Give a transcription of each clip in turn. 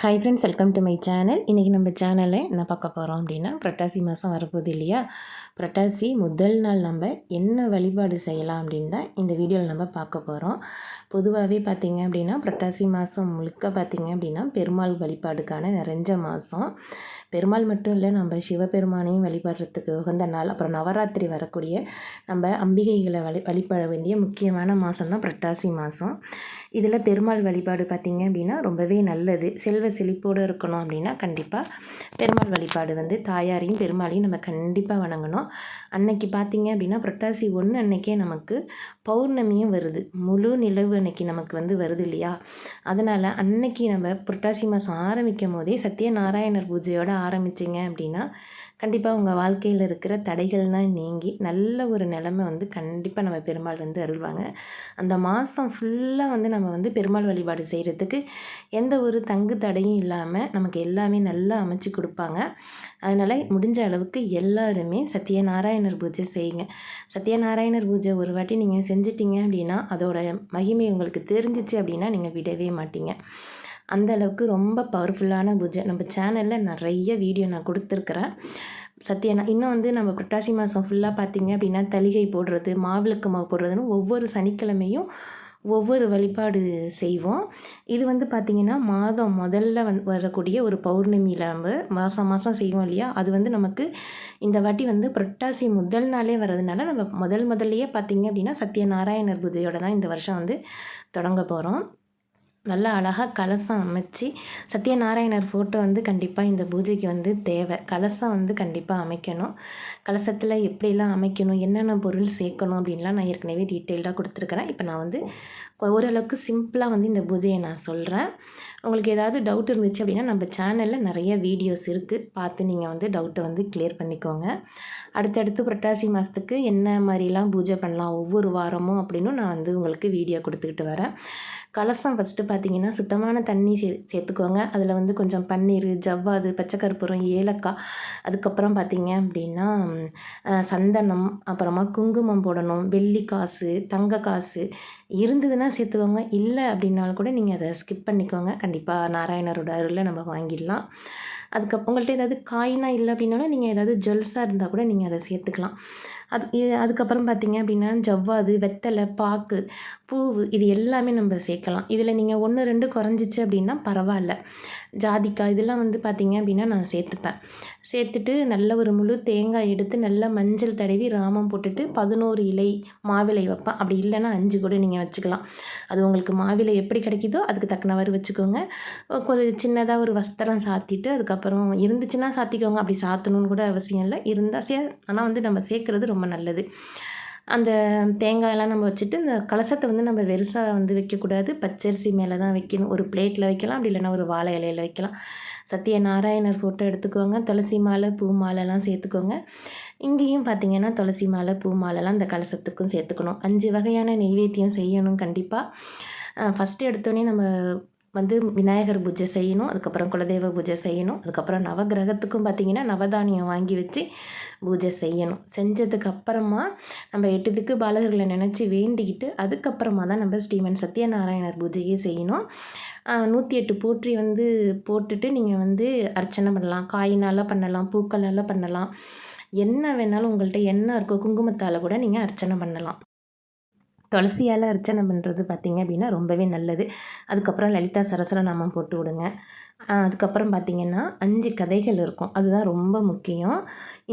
Hi friends welcome to my channel இன்றைக்கி நம்ம சேனலில் என்ன பார்க்க போகிறோம் அப்படின்னா புரட்டாசி மாதம் வரப்போகுது இல்லையா? புரட்டாசி முதல் நாள் நம்ம என்ன வழிபாடு செய்யலாம் அப்படின்னு தான் இந்த வீடியோவில் நம்ம பார்க்க போகிறோம் பொதுவாகவே பார்த்திங்க அப்படின்னா புரட்டாசி மாதம் முழுக்க பார்த்திங்க அப்படின்னா பெருமாள் வழிபாடுக்கான நிறைஞ்ச மாதம் பெருமாள் மட்டும் இல்லை நம்ம சிவபெருமானையும் வழிபடுறதுக்கு உகந்த நாள். அப்புறம் நவராத்திரி வரக்கூடிய நம்ம அம்பிகைகளை வழி வழிபட வேண்டிய முக்கியமான மாதம் தான் புரட்டாசி மாதம் இதில் பெருமாள் வழிபாடு பார்த்திங்க அப்படின்னா ரொம்பவே நல்லது. செல்வ செழிப்போடு இருக்கணும் அப்படின்னா கண்டிப்பாக பெருமாள் வழிபாடு வந்து தாயாரையும் பெருமாளையும் நம்ம கண்டிப்பாக வணங்கணும். அன்னைக்கு பார்த்திங்க அப்படின்னா புரட்டாசி ஒன்று அன்னைக்கே நமக்கு பௌர்ணமியும் வருது. முழு நிலவு அன்னைக்கு நமக்கு வந்து வருது இல்லையா? அதனால் அன்னைக்கு நம்ம புரட்டாசி மாதம் ஆரம்பிக்கும் போதே சத்யநாராயணர் பூஜையோடு ஆரம்பிச்சிங்க அப்படின்னா கண்டிப்பாக உங்கள் வாழ்க்கையில் இருக்கிற தடைகள்லாம் நீங்கி நல்ல ஒரு நிலமை வந்து கண்டிப்பாக நம்ம பெருமாள் வந்து அருள்வாங்க. அந்த மாதம் ஃபுல்லாக வந்து நம்ம வந்து பெருமாள் வழிபாடு செய்கிறதுக்கு எந்த ஒரு தங்கு தடையும் இல்லாமல் நமக்கு எல்லாமே நல்லா அமைச்சு கொடுப்பாங்க. அதனால் முடிஞ்ச அளவுக்கு எல்லாருமே சத்யநாராயணர் பூஜை செய்யுங்க. சத்யநாராயணர் பூஜை ஒரு வாட்டி நீங்கள் செஞ்சிட்டிங்க அப்படின்னா அதோட மகிமை உங்களுக்கு தெரிஞ்சிச்சு அப்படின்னா நீங்கள் விடவே மாட்டீங்க. அந்த அளவுக்கு ரொம்ப பவர்ஃபுல்லான பூஜை நம்ம சேனலில் நிறைய வீடியோ நான் கொடுத்துருக்குறேன். சத்யனா இன்னும் வந்து நம்ம புரட்டாசி மாதம் ஃபுல்லாக பார்த்திங்க அப்படின்னா தலிகை போடுறது மாவிளக்கு மாவு போடுறதுன்னு ஒவ்வொரு சனிக்கிழமையும் ஒவ்வொரு வழிபாடு செய்வோம். இது வந்து பார்த்திங்கன்னா மாதம் முதல்ல வந் வரக்கூடிய ஒரு பௌர்ணமியில் நம்ம மாதம் மாதம் செய்வோம் இல்லையா? அது வந்து நமக்கு இந்த வாட்டி வந்து புரட்டாசி முதல் நாளே வர்றதுனால நம்ம முதல் முதல்லையே பார்த்திங்க அப்படின்னா சத்யநாராயணர் பூஜையோட தான் இந்த வருஷம் வந்து தொடங்க போகிறோம் நல்லா அழகாக கலசம் அமைச்சு சத்யநாராயணர் ஃபோட்டோ வந்து கண்டிப்பாக இந்த பூஜைக்கு வந்து தேவை. கலசம் வந்து கண்டிப்பாக அமைக்கணும். கலசத்தில் எப்படிலாம் அமைக்கணும் என்னென்ன பொருள் சேர்க்கணும் அப்படின்லாம் நான் ஏற்கனவே டீட்டெயில்டாக கொடுத்துருக்குறேன். இப்போ நான் வந்து ஓரளவுக்கு சிம்பிளாக வந்து இந்த பூஜையை நான் சொல்கிறேன் உங்களுக்கு ஏதாவது டவுட் இருந்துச்சு அப்படின்னா நம்ம சேனலில் நிறைய வீடியோஸ் இருக்குது பார்த்து நீங்கள் வந்து டவுட்டை வந்து கிளியர் பண்ணிக்கோங்க. அடுத்தடுத்து புரட்டாசி மாதத்துக்கு என்ன மாதிரிலாம் பூஜை பண்ணலாம் ஒவ்வொரு வாரமும் அப்படின்னும் நான் வந்து உங்களுக்கு வீடியோ கொடுத்துக்கிட்டு வரேன். கலசம் ஃபஸ்ட்டு பார்த்தீங்கன்னா சுத்தமான தண்ணி சே சேர்த்துக்கோங்க. அதில் வந்து கொஞ்சம் பன்னீர் ஜவ்வாது பச்சைக்கற்பூரம் ஏலக்காய் அதுக்கப்புறம் பார்த்தீங்க அப்படின்னா சந்தனம் அப்புறமா குங்குமம் போடணும் வெள்ளி காசு தங்க காசு இருந்ததுன்னா சேர்த்துக்கோங்க. இல்லை அப்படின்னாலும் கூட நீங்கள் அதை ஸ்கிப் பண்ணிக்கோங்க. கண்டிப்பாக நாராயணரோட அருளில் நம்ம வாங்கிடலாம். அதுக்கப்புறம் உங்கள்கிட்ட ஏதாவது காயினா இல்லை அப்படின்னாலும் நீங்கள் ஏதாவது ஜுவல்ஸாக இருந்தால் கூட நீங்கள் அதை சேர்த்துக்கலாம். அது இது அதுக்கப்புறம் பார்த்தீங்க அப்படின்னா ஜவ்வாது வெத்தலை பாக்கு பூவு இது எல்லாமே நம்ம சேர்க்கலாம். இதில் நீங்கள் ஒன்று ரெண்டு குறைஞ்சிச்சு அப்படின்னா பரவாயில்ல. ஜாதிக்காய் இதெல்லாம் வந்து பார்த்திங்க அப்படின்னா நான் சேர்த்துப்பேன். சேர்த்துட்டு நல்ல ஒரு முழு தேங்காய் எடுத்து நல்லா மஞ்சள் தடவி ராமம் போட்டுட்டு பதினோரு இலை மாவிலை வைப்பேன். அப்படி இல்லைன்னா அஞ்சு கூட நீங்கள் வச்சுக்கலாம். அது உங்களுக்கு மாவிலை எப்படி கிடைக்குதோ அதுக்கு தக்கனவாறு வச்சுக்கோங்க. ஒரு சின்னதாக ஒரு வஸ்திரம் சாத்திட்டு அதுக்கப்புறம் இருந்துச்சுன்னா சாத்திக்கோங்க. அப்படி சாத்தணும்னு கூட அவசியம் இல்லை. இருந்தால் சே ஆனால் வந்து நம்ம சேர்க்குறது ரொம்ப நல்லது. அந்த தேங்காயெல்லாம் நம்ம வச்சுட்டு இந்த கலசத்தை வந்து நம்ம வெறுசாக வந்து வைக்கக்கூடாது. பச்சரிசி மேலே தான் வைக்கணும். ஒரு பிளேட்டில் வைக்கலாம். அப்படி இல்லைன்னா ஒரு வாழை இலையில் வைக்கலாம். சத்திய நாராயணர் ஃபோட்டோ எடுத்துக்கோங்க. துளசி மாலை பூ மாலைலாம் சேர்த்துக்கோங்க. இங்கேயும் பார்த்தீங்கன்னா துளசி மாலை பூ மாலைலாம் இந்த கலசத்துக்கும் சேர்த்துக்கணும். அஞ்சு வகையான நெய்வேத்தியம் செய்யணும் கண்டிப்பாக ஃபஸ்ட்டு எடுத்தோடனே நம்ம வந்து விநாயகர் பூஜை செய்யணும். அதுக்கப்புறம் குலதெய்வ பூஜை செய்யணும். அதுக்கப்புறம் நவகிரகத்துக்கும் பார்த்திங்கன்னா நவதானியம் வாங்கி வச்சு பூஜை செய்யணும். செஞ்சதுக்கு அப்புறமா நம்ம எட்டுத்துக்கு பாலகர்களை நினச்சி வேண்டிக்கிட்டு அதுக்கப்புறமா தான் நம்ம ஸ்ரீமன் சத்யநாராயணர் பூஜையே செய்யணும். நூற்றி எட்டு போற்றி வந்து போட்டுட்டு நீங்கள் வந்து அர்ச்சனை பண்ணலாம். காயினால் பண்ணலாம் பூக்களால் பண்ணலாம். என்ன வேணாலும் உங்கள்கிட்ட என்ன இருக்கோ குங்குமத்தால் கூட நீங்கள் அர்ச்சனை பண்ணலாம். துளசியால் அர்ச்சனை பண்ணுறது பார்த்திங்க அப்படின்னா ரொம்பவே நல்லது. அதுக்கப்புறம் லலிதா சரஸ்வரநாமம் போட்டு விடுங்க. அதுக்கப்புறம் பார்த்திங்கன்னா அஞ்சு கதைகள் இருக்கும். அதுதான் ரொம்ப முக்கியம்.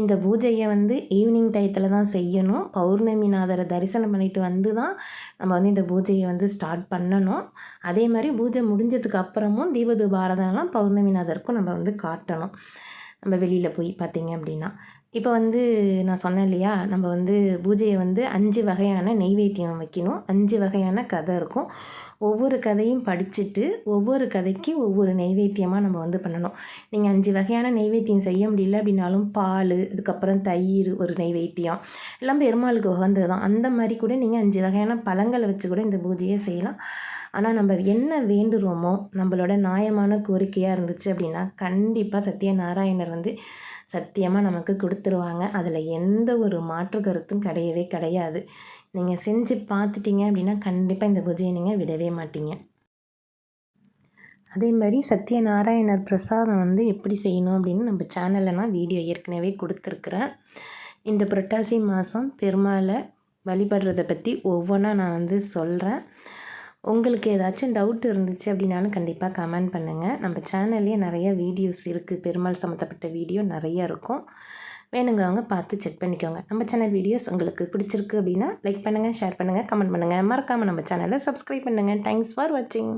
இந்த பூஜையை வந்து ஈவினிங் டயத்தில் தான் செய்யணும். பௌர்ணமிநாதரை தரிசனம் பண்ணிட்டு வந்து தான் நம்ம வந்து இந்த பூஜையை வந்து ஸ்டார்ட் பண்ணணும். அதே மாதிரி பூஜை முடிஞ்சதுக்கு அப்புறமும் தீபதூபாரதெல்லாம் பௌர்ணமிநாதருக்கும் நம்ம வந்து காட்டணும். நம்ம வெளியில் போய் பார்த்தீங்க அப்படின்னா இப்போ வந்து நான் சொன்னேன் இல்லையா நம்ம வந்து பூஜையை வந்து அஞ்சு வகையான நெய்வேத்தியம் வைக்கணும். அஞ்சு வகையான கதை இருக்கும். ஒவ்வொரு கதையும் படிச்சுட்டு ஒவ்வொரு கதைக்கு ஒவ்வொரு நெய்வேத்தியமாக நம்ம வந்து பண்ணணும். நீங்கள் அஞ்சு வகையான நெய்வேத்தியம் செய்ய முடியல அப்படின்னாலும் பால் அதுக்கப்புறம் தயிர் ஒரு நெய்வேத்தியம் எல்லாம் பெருமாளுக்கு உகந்தது தான் அந்த மாதிரி கூட நீங்கள் அஞ்சு வகையான பழங்களை வச்சு கூட இந்த பூஜையை செய்யலாம். ஆனால் நம்ம என்ன வேண்டுறோமோ நம்மளோட நியாயமான கோரிக்கையாக இருந்துச்சு அப்படின்னா கண்டிப்பாக சத்யநாராயணர் வந்து சத்தியமாக நமக்கு கொடுத்துருவாங்க. அதில் எந்த ஒரு மாற்று கருத்தும் கிடையவே கிடையாது. நீங்கள் செஞ்சு பார்த்துட்டீங்க அப்படின்னா கண்டிப்பாக இந்த பூஜையை நீங்கள் விடவே மாட்டீங்க. அதே மாதிரி சத்யநாராயணர் பிரசாதம் வந்து எப்படி செய்யணும் அப்படின்னு நம்ம சேனலில் நான் வீடியோ ஏற்கனவே கொடுத்துருக்குறேன். இந்த புரட்டாசி மாதம் பெருமாளை வழிபடுறதை பற்றி ஒவ்வொன்றா நான் வந்து சொல்கிறேன் உங்களுக்கு ஏதாச்சும் டவுட் இருந்துச்சு அப்படின்னாலும் கண்டிப்பாக கமெண்ட் பண்ணுங்கள் நம்ம சேனல்லையே நிறைய வீடியோஸ் இருக்குது பெருமாள் சம்மந்தப்பட்ட வீடியோ நிறைய இருக்கும். வேணுங்கிறவங்க பார்த்து செக் பண்ணிக்கோங்க. நம்ம சேனல் வீடியோஸ் உங்களுக்கு பிடிச்சிருக்கு அப்படின்னா லைக் பண்ணுங்கள் ஷேர் பண்ணுங்கள் கமெண்ட் பண்ணுங்கள் மறக்காமல் நம்ம சேனலை சப்ஸ்கிரைப் பண்ணுங்கள் தேங்க்ஸ் ஃபார் வாட்சிங்